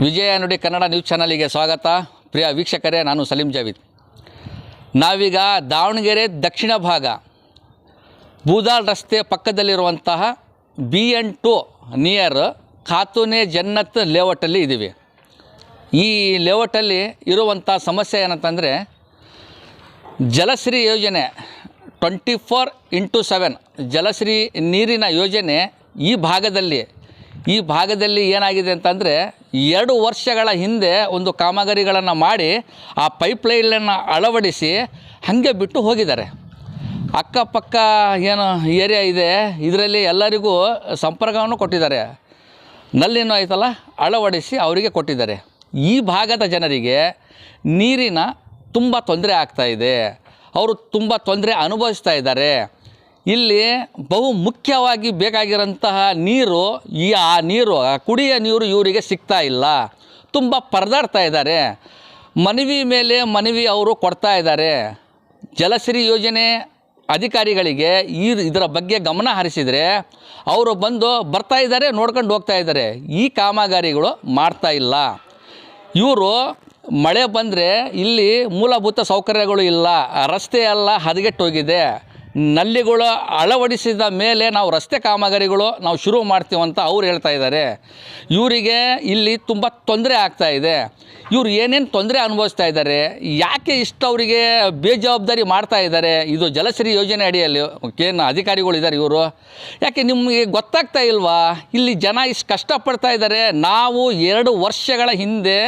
ವಿಜಯ ನುಡಿ ಕನ್ನಡ ನ್ಯೂಸ್ ಚಾನಲಿಗೆ ಸ್ವಾಗತ. ಪ್ರಿಯ ವೀಕ್ಷಕರೇ, ನಾನು ಸಲೀಂ ಜಾವೀದ್. ನಾವೀಗ ದಾವಣಗೆರೆ ದಕ್ಷಿಣ ಭಾಗ ಬೂದಾಲ್ ರಸ್ತೆ ಪಕ್ಕದಲ್ಲಿರುವಂತಹ B N two near Khatoone Jannat ಲೇಔಟಲ್ಲಿ ಇದ್ದೀವಿ. ಈ ಲೇಔಟಲ್ಲಿ ಇರುವಂಥ ಸಮಸ್ಯೆ ಏನಂತಂದರೆ, ಜಲಶ್ರೀ ಯೋಜನೆ twenty four into seven Jalashree ನೀರಿನ ಯೋಜನೆ ಈ ಭಾಗದಲ್ಲಿ ಈ ಭಾಗದಲ್ಲಿ ಏನಾಗಿದೆ ಅಂತಂದರೆ ಎರಡು ವರ್ಷಗಳ ಹಿಂದೆ ಒಂದು ಕಾಮಗಾರಿಗಳನ್ನು ಮಾಡಿ ಆ ಪೈಪ್ಲೈನನ್ನು ಅಳವಡಿಸಿ ಹಾಗೆ ಬಿಟ್ಟು ಹೋಗಿದ್ದಾರೆ. ಅಕ್ಕಪಕ್ಕ ಏನು ಏರಿಯಾ ಇದೆ, ಇದರಲ್ಲಿ ಎಲ್ಲರಿಗೂ ಸಂಪರ್ಕವನ್ನು ಕೊಟ್ಟಿದ್ದಾರೆ. ನಲ್ಲಿನೂ ಆಯ್ತಲ್ಲ, ಅಳವಡಿಸಿ ಅವರಿಗೆ ಕೊಟ್ಟಿದ್ದಾರೆ. ಈ ಭಾಗದ ಜನರಿಗೆ ನೀರಿನ ತುಂಬ ತೊಂದರೆ ಆಗ್ತಾ ಇದೆ. ಅವರು ತುಂಬ ತೊಂದರೆ ಅನುಭವಿಸ್ತಾ ಇದ್ದಾರೆ. ಇಲ್ಲಿ ಬಹು ಮುಖ್ಯವಾಗಿ ಬೇಕಾಗಿರೋಂತಹ ನೀರು, ಈ ಆ ನೀರು ಕುಡಿಯ ನೀರು ಇವರಿಗೆ ಸಿಗ್ತಾ ಇಲ್ಲ. ತುಂಬ ಪರದಾಡ್ತಾ ಇದ್ದಾರೆ. ಮನವಿ ಮೇಲೆ ಮನವಿ ಅವರು ಕೊಡ್ತಾ ಇದ್ದಾರೆ. ಜಲಶ್ರೀ ಯೋಜನೆ ಅಧಿಕಾರಿಗಳಿಗೆ ಈ ಇದರ ಬಗ್ಗೆ ಗಮನ ಹರಿಸಿದರೆ ಅವರು ಬಂದು ಬರ್ತಾ ಇದ್ದಾರೆ, ನೋಡ್ಕೊಂಡು ಹೋಗ್ತಾ ಇದ್ದಾರೆ. ಈ ಕಾಮಗಾರಿಗಳು ಮಾಡ್ತಾ ಇಲ್ಲ. ಇವರು ಮಳೆ ಬಂದರೆ ಇಲ್ಲಿ ಮೂಲಭೂತ ಸೌಕರ್ಯಗಳು ಇಲ್ಲ. ರಸ್ತೆ ಎಲ್ಲ ಹದಗೆಟ್ಟೋಗಿದೆ. ನಲ್ಲಿಗಳು ಅಳವಡಿಸಿದ ಮೇಲೆ ನಾವು ರಸ್ತೆ ಕಾಮಗಾರಿಗಳು ನಾವು ಶುರು ಮಾಡ್ತೀವಂತ ಅವ್ರು ಹೇಳ್ತಾ ಇದ್ದಾರೆ. ಇವರಿಗೆ ಇಲ್ಲಿ ತುಂಬ ತೊಂದರೆ ಆಗ್ತಾ ಇದೆ. ಇವ್ರು ಏನೇನು ತೊಂದರೆ ಅನುಭವಿಸ್ತಾ ಇದ್ದಾರೆ, ಯಾಕೆ ಇಷ್ಟು ಅವರಿಗೆ ಬೇಜವಾಬ್ದಾರಿ ಮಾಡ್ತಾ ಇದ್ದಾರೆ, ಇದು ಜಲಶ್ರೀ ಯೋಜನೆ ಅಡಿಯಲ್ಲಿ ಏನು ಅಧಿಕಾರಿಗಳಿದ್ದಾರೆ ಇವರು? ಯಾಕೆ ನಿಮಗೆ ಗೊತ್ತಾಗ್ತಾ ಇಲ್ವಾ? ಇಲ್ಲಿ ಜನ ಇಷ್ಟು ಕಷ್ಟಪಡ್ತಾ ಇದ್ದಾರೆ, ನಾವು ಎರಡು ವರ್ಷಗಳ ಹಿಂದೆ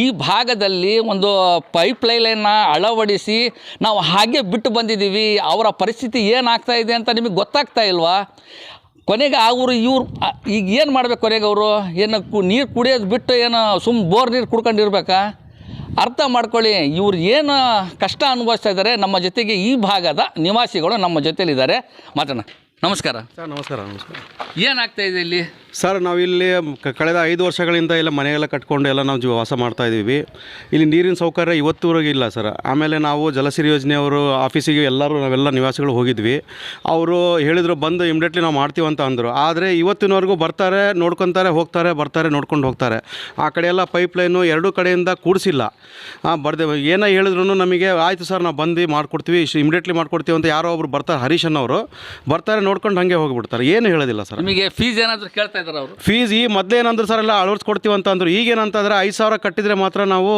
ಈ ಭಾಗದಲ್ಲಿ ಒಂದು ಪೈಪ್ ಲೈನನ್ನು ಅಳವಡಿಸಿ ನಾವು ಹಾಗೆ ಬಿಟ್ಟು ಬಂದಿದ್ದೀವಿ, ಅವರ ಪರಿಸ್ಥಿತಿ ಏನಾಗ್ತಾ ಇದೆ ಅಂತ ನಿಮಗೆ ಗೊತ್ತಾಗ್ತಾ ಇಲ್ವಾ? ಕೊನೆಗೆ ಅವರು ಇವ್ರು ಈಗ ಏನು ಮಾಡ್ಬೇಕು ಕೊನೆಗೆ ಅವರು? ಏನು ಕು ನೀರು ಕುಡಿಯೋದು ಬಿಟ್ಟು ಏನು ಸುಮ್ಮ ಬೋರ್ ನೀರು ಕುಡ್ಕೊಂಡಿರ್ಬೇಕಾ ಅರ್ಥ ಮಾಡ್ಕೊಳ್ಳಿ ಇವ್ರು ಏನು ಕಷ್ಟ ಅನುಭವಿಸ್ತಾ ಇದ್ದಾರೆ ನಮ್ಮ ಜೊತೆಗೆ ಈ ಭಾಗದ ನಿವಾಸಿಗಳು ನಮ್ಮ ಜೊತೆಲಿದ್ದಾರೆ. ಮಾತಣ್ಣ ನಮಸ್ಕಾರ. ಸರ್ ನಮಸ್ಕಾರ ನಮಸ್ಕಾರ. ಏನಾಗ್ತಾ ಇದೆ ಇಲ್ಲಿ? ಸರ್ ನಾವಿಲ್ಲಿ ಕ- ಕಳೆದ ಐದು ವರ್ಷಗಳಿಂದ ಎಲ್ಲ ಮನೆಯೆಲ್ಲ ಕಟ್ಕೊಂಡು ಎಲ್ಲ ನಾವು ವಾಸ ಮಾಡ್ತಾ ಇದ್ದೀವಿ. ಇಲ್ಲಿ ನೀರಿನ ಸೌಕರ್ಯ ಇವತ್ತೂರಿಗೆ ಇಲ್ಲ ಸರ್. ಆಮೇಲೆ ನಾವು ಜಲಸಿರಿ ಯೋಜನೆಯವರು, ಆಫೀಸಿಗೆ ಎಲ್ಲರೂ ನಾವೆಲ್ಲ ನಿವಾಸಿಗಳು ಹೋಗಿದ್ವಿ. ಅವರು ಹೇಳಿದರು, ಬಂದು ಇಮಿಡಿಯೇಟ್ಲಿ ನಾವು ಮಾಡ್ತೀವಿ ಅಂತ ಅಂದರು. ಆದರೆ ಇವತ್ತಿನವರೆಗೂ ಬರ್ತಾರೆ, ನೋಡ್ಕೊತಾರೆ, ಹೋಗ್ತಾರೆ, ಬರ್ತಾರೆ, ನೋಡ್ಕೊಂಡು ಹೋಗ್ತಾರೆ. ಆ ಕಡೆ ಪೈಪ್ಲೈನು ಪೈಪ್ ಲೈನು ಎರಡೂ ಕಡೆಯಿಂದ ಕೂಡಿಸಿಲ್ಲ. ಬರ್ದೆ, ಏನೋ ಹೇಳಿದ್ರು ನಮಗೆ, ಆಯಿತು ಸರ್, ನಾವು ಬಂದು ಮಾಡ್ಕೊಡ್ತೀವಿ ಇಷ್ಟು ಇಮಿಡಿಯೇಟ್ಲಿ ಮಾಡ್ಕೊಡ್ತೀವಿ ಅಂತ ಯಾರೋ ಒಬ್ರು ಬರ್ತಾರೆ, ಹರೀಶ್ ಅವರು ಬರ್ತಾರೆ, ನೋಡ್ಕೊಂಡು ಹಾಗೆ ಹೋಗಿಬಿಡ್ತಾರೆ. ಏನು ಹೇಳೋದಿಲ್ಲ ಸರ್. ನಿಮಗೆ ಫೀಸ್ ಏನಾದರೂ ಕೇಳ್ತಾ ಇದ್ದಾರೆ ಅವರು. ಫೀಸ್ ಈ ಮೊದಲೇನಂದ್ರೆ ಸರ್ ಎಲ್ಲ ಅಳವಡಿಸ್ಕೊಡ್ತೀವಿ ಅಂತ ಅಂದರು. ಈಗೇನಂತಂದ್ರೆ ಐದು ಸಾವಿರ ಕಟ್ಟಿದರೆ ಮಾತ್ರ ನಾವು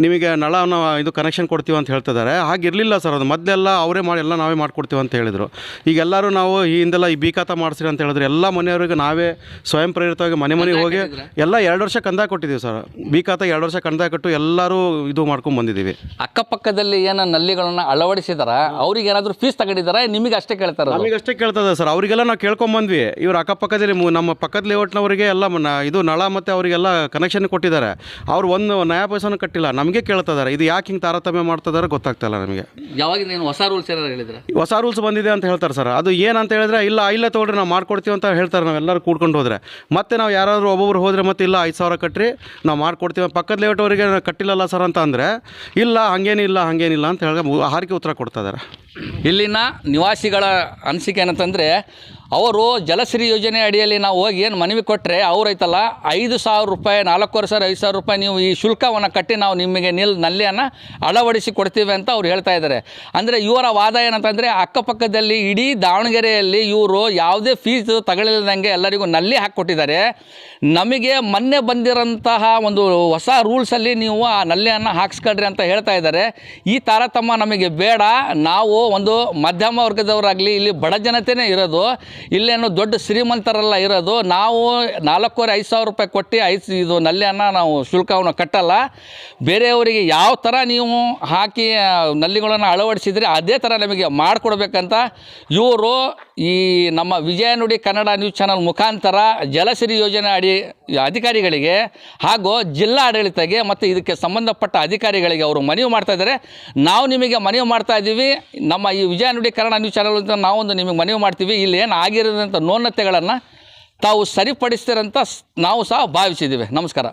ನಿಮಗೆ ನಳನ ಇದು ಕನೆಕ್ಷನ್ ಕೊಡ್ತೀವಿ ಅಂತ ಹೇಳ್ತಿದ್ದಾರೆ. ಹಾಗಿರಲಿಲ್ಲ ಸರ್ ಅದು. ಮೊದಲೆಲ್ಲ ಅವರೇ ಮಾಡಿ ಎಲ್ಲ ನಾವೇ ಮಾಡ್ಕೊಡ್ತೀವಿ ಅಂತ ಹೇಳಿದರು. ಈಗ ಎಲ್ಲರೂ ನಾವು ಈ ಹಿಂದೆಲ್ಲ ಈ ಬೀಕಾತ ಮಾಡಿಸ್ರಿ ಅಂತ ಹೇಳಿದ್ರು. ಎಲ್ಲ ಮನೆಯವರಿಗೆ ನಾವೇ ಸ್ವಯಂ ಪ್ರೇರಿತವಾಗಿ ಮನೆ ಮನೆಗೆ ಹೋಗಿ ಎಲ್ಲ ಎರಡು ವರ್ಷ ಕಂದ ಕೊಟ್ಟಿದ್ದೀವಿ ಸರ್. ಬೀಕಾತ ಎರಡು ವರ್ಷ ಕಂದ ಕೊಟ್ಟು ಎಲ್ಲರೂ ಇದು ಮಾಡ್ಕೊಂಡು ಬಂದಿದ್ದೀವಿ. ಅಕ್ಕಪಕ್ಕದಲ್ಲಿ ಏನೋ ನಲ್ಲಿಗಳನ್ನು ಅಳವಡಿಸಿದಾರ? ಅವ್ರಿಗೆ ಏನಾದರೂ ಫೀಸ್ ತಗೊಂಡಿದ್ದಾರೆ ನಿಮಗೆ ಅಷ್ಟೇ ಕೇಳ್ತಾರೆ ನಮಗೆ ಅಷ್ಟೇ ಕೇಳ್ತದೆ ಸರ್. ಅವರಿಗೆಲ್ಲ ನಾವು ಕೇಳ್ಕೊಂಬಂದ್ವಿ ಇವ್ರು ಅಕ್ಕಪಕ್ಕದಲ್ಲಿ ಮು- ನಮ್ಮ ಪಕ್ಕದ ಲೇಔಟ್ನವರಿಗೆ ಎಲ್ಲ ಮ- ಇದು ನಳ ಮತ್ತು ಅವರಿಗೆಲ್ಲ ಕನೆಕ್ಷನ್ ಕೊಟ್ಟಿದ್ದಾರೆ. ಅವ್ರು ಒಂದು ನಯಾ ಪೈಸನೂ ಕಟ್ಟಿಲ್ಲ. ನಮಗೆ ಕೇಳ್ತಿದ್ದಾರೆ ಇದು ಯಾಕೆ ಹಿಂಗೆ ತಾರತಮ್ಯ ಮಾಡ್ತಿದ್ದಾರೆ ಗೊತ್ತಾಗ್ತಾ ಇಲ್ಲ ನಮಗೆ. ಯಾವಾಗ ನೀನು ಹೊಸ ರೂಲ್ಸ್ ಏನಾರು ಹೇಳಿದ್ರೆ? ಹೊಸ ರೂಲ್ಸ್ ಬಂದಿದೆ ಅಂತ ಹೇಳ್ತಾರೆ ಸರ್. ಅದು ಏನಂತ ಹೇಳಿದ್ರೆ ಇಲ್ಲ ಇಲ್ಲೇ ತೊಗೊಳ್ರಿ ನಾವು ಮಾಡ್ಕೊಡ್ತೀವಿ ಅಂತ ಹೇಳ್ತಾರೆ. ನಾವೆಲ್ಲರೂ ಕೂಡ್ಕೊಂಡು ಹೋದರೆ. ಮತ್ತೆ ನಾವು ಯಾರಾದರೂ ಒಬ್ಬೊಬ್ರು ಹೋದರೆ ಮತ್ತೆ ಇಲ್ಲ ಐದು ಸಾವಿರ ಕಟ್ಟ್ರಿ ನಾವು ಮಾಡ್ಕೊಡ್ತೀವಿ. ಪಕ್ಕದ ಲೇಔಟ್ ಅವರಿಗೆ ಕಟ್ಟಿಲ್ಲಲ್ಲ ಸರ್ ಅಂತ ಅಂದರೆ ಇಲ್ಲ ಹಾಗೇನಿಲ್ಲ ಹಾಗೇನಿಲ್ಲ ಅಂತ ಹೇಳಿ ಹಾರಿಕೆ ಉತ್ತರ ಕೊಡ್ತಾ ಇದ್ದಾರೆ. ಇಲ್ಲಿನ ನಿವಾಸಿಗಳ ಅನಿಸಿಕೆ ಏನಂತಂದರೆ, ಅವರು ಜಲಶ್ರೀ ಯೋಜನೆ ಅಡಿಯಲ್ಲಿ ನಾವು ಹೋಗಿ ಏನು ಮನವಿ ಕೊಟ್ಟರೆ ಅವ್ರೈತಲ್ಲ ಐದು ಸಾವಿರ ರೂಪಾಯಿ, ನಾಲ್ಕೂವರೆ ಸಾವಿರ, ಐದು ಸಾವಿರ ರೂಪಾಯಿ ನೀವು ಈ ಶುಲ್ಕವನ್ನು ಕಟ್ಟಿ ನಾವು ನಿಮಗೆ ನಿಲ್ ನಲ್ಲಿಯನ್ನು ಅಳವಡಿಸಿ ಕೊಡ್ತೀವಿ ಅಂತ ಅವ್ರು ಹೇಳ್ತಾ ಇದ್ದಾರೆ ಅಂದರೆ ಇವರ ವಾದ ಏನಂತಂದರೆ, ಅಕ್ಕಪಕ್ಕದಲ್ಲಿ ಇಡೀ ದಾವಣಗೆರೆಯಲ್ಲಿ ಇವರು ಯಾವುದೇ ಫೀಸ್ ತಗೊಳ್ಳಿಲ್ದಂಗೆ ಎಲ್ಲರಿಗೂ ನಲ್ಲಿ ಹಾಕ್ಕೊಟ್ಟಿದ್ದಾರೆ. ನಮಗೆ ಮೊನ್ನೆ ಬಂದಿರೋಂತಹ ಒಂದು ಹೊಸ ರೂಲ್ಸಲ್ಲಿ ನೀವು ಆ ನಲ್ಲಿಯನ್ನು ಹಾಕ್ಸ್ಕೊಳ್ರಿ ಅಂತ ಹೇಳ್ತಾ ಇದ್ದಾರೆ ಈ ತಾರತಮ್ಯ ನಮಗೆ ಬೇಡ. ನಾವು ಒಂದು ಮಧ್ಯಮ ವರ್ಗದವರಾಗಲಿ, ಇಲ್ಲಿ ಬಡ ಜನತೆನೇ ಇರೋದು ಇಲ್ಲೇನು ದೊಡ್ಡ ಶ್ರೀಮಂತರೆಲ್ಲ ಇರೋದು, ನಾವು ನಾಲ್ಕೂವರೆ, ಐದು ಸಾವಿರ ರೂಪಾಯಿ ಕೊಟ್ಟು ಐದು ಇದು ನಲ್ಲಿಯನ್ನು ನಾವು ಶುಲ್ಕವನ್ನು ಕಟ್ಟಲ್ಲ. ಬೇರೆಯವರಿಗೆ ಯಾವ ಥರ ನೀವು ಹಾಕಿ ನಲ್ಲಿಗಳನ್ನು ಅಳವಡಿಸಿದರೆ ಅದೇ ಥರ ನಮಗೆ ಮಾಡಿಕೊಡ್ಬೇಕಂತ ಇವರು ಈ ನಮ್ಮ ವಿಜಯನುಡಿ ಕನ್ನಡ ನ್ಯೂಸ್ ಚಾನಲ್ ಮುಖಾಂತರ ಜಲಸಿರಿ ಯೋಜನೆ ಅಡಿ, ಅಧಿಕಾರಿಗಳಿಗೆ ಹಾಗೂ ಜಿಲ್ಲಾ ಆಡಳಿತಕ್ಕೆ ಮತ್ತು ಇದಕ್ಕೆ ಸಂಬಂಧಪಟ್ಟ ಅಧಿಕಾರಿಗಳಿಗೆ ಅವರು ಮನವಿ ಮಾಡ್ತಾ ಇದ್ದಾರೆ. ನಾವು ನಿಮಗೆ ಮನವಿ ಮಾಡ್ತಾ ಇದ್ದೀವಿ. ನಮ್ಮ ಈ ವಿಜಯ ನುಡಿ ಕನ್ನಡ ನ್ಯೂಸ್ ಚಾನಲ್ ಅಂತ ನಾವೊಂದು ನಿಮಗೆ ಮನವಿ ಮಾಡ್ತೀವಿ. ಇಲ್ಲಿ ಏನು ಆಗಿರೋದಂಥ ನ್ಯೂನತೆಗಳನ್ನು ತಾವು ಸರಿಪಡಿಸ್ತೀರಂತ ನಾವು ಸಹ ಭಾವಿಸಿದ್ದೀವಿ. ನಮಸ್ಕಾರ.